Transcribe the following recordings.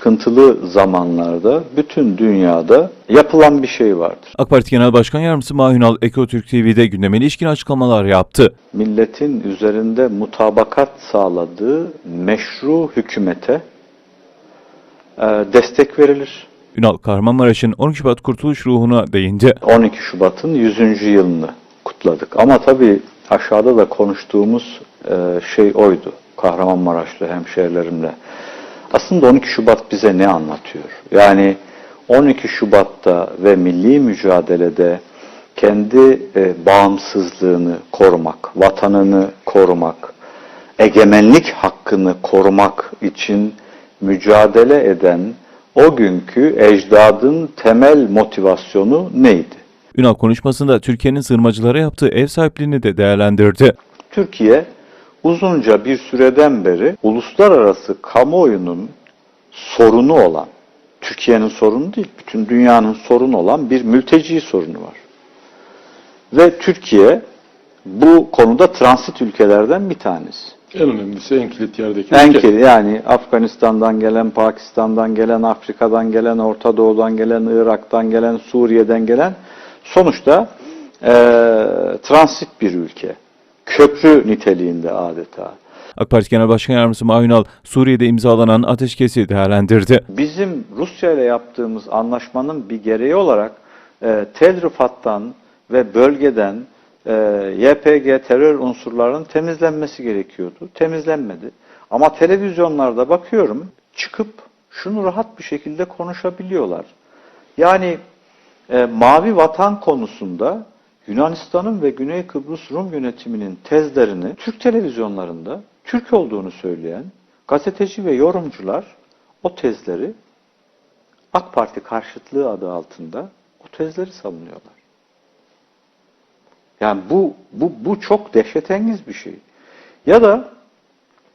sıkıntılı zamanlarda bütün dünyada yapılan bir şey vardır. AK Parti Genel Başkan Yardımcısı Mahünal Ekotürk TV'de gündeme ilişkin açıklamalar yaptı. Milletin üzerinde mutabakat sağladığı meşru hükümete e, destek verilir. Ünal Kahramanmaraş'ın 12 Şubat Kurtuluş ruhuna değindi. 12 Şubat'ın 100. yılını kutladık. Ama tabii aşağıda da konuştuğumuz e, şey oydu. Kahramanmaraşlı hemşehrilerimle. Aslında 12 Şubat bize ne anlatıyor? Yani 12 Şubat'ta ve milli mücadelede kendi e, bağımsızlığını korumak, vatanını korumak, egemenlik hakkını korumak için mücadele eden o günkü ecdadın temel motivasyonu neydi? Ünal konuşmasında Türkiye'nin sığınmacılara yaptığı ev sahipliğini de değerlendirdi. Türkiye uzunca bir süreden beri uluslararası kamuoyunun sorunu olan, Türkiye'nin sorunu değil, bütün dünyanın sorunu olan bir mülteci sorunu var. Ve Türkiye bu konuda transit ülkelerden bir tanesi. En önemlisi en kilit yerdeki En ülke. kere yani Afganistan'dan gelen, Pakistan'dan gelen, Afrika'dan gelen, Orta Doğu'dan gelen, Irak'tan gelen, Suriye'den gelen sonuçta eee, transit bir ülke. Köprü niteliğinde adeta. AK Parti Genel Başkan Yardımcısı Mahünal Suriye'de imzalanan ateşkesi değerlendirdi. Bizim Rusya ile yaptığımız anlaşmanın bir gereği olarak e, Tel Rifat'tan ve bölgeden e, YPG terör unsurlarının temizlenmesi gerekiyordu. Temizlenmedi. Ama televizyonlarda bakıyorum çıkıp şunu rahat bir şekilde konuşabiliyorlar. Yani e, Mavi Vatan konusunda Yunanistan'ın ve Güney Kıbrıs Rum yönetiminin tezlerini Türk televizyonlarında Türk olduğunu söyleyen gazeteci ve yorumcular o tezleri AK Parti karşıtlığı adı altında o tezleri savunuyorlar. Yani bu, bu, bu çok dehşetengiz bir şey. Ya da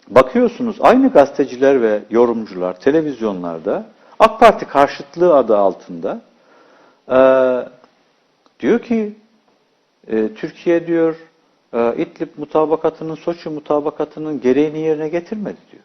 bakıyorsunuz aynı gazeteciler ve yorumcular televizyonlarda AK Parti karşıtlığı adı altında eee, diyor ki e, Türkiye diyor e, İdlib mutabakatının, Soçi mutabakatının gereğini yerine getirmedi diyor.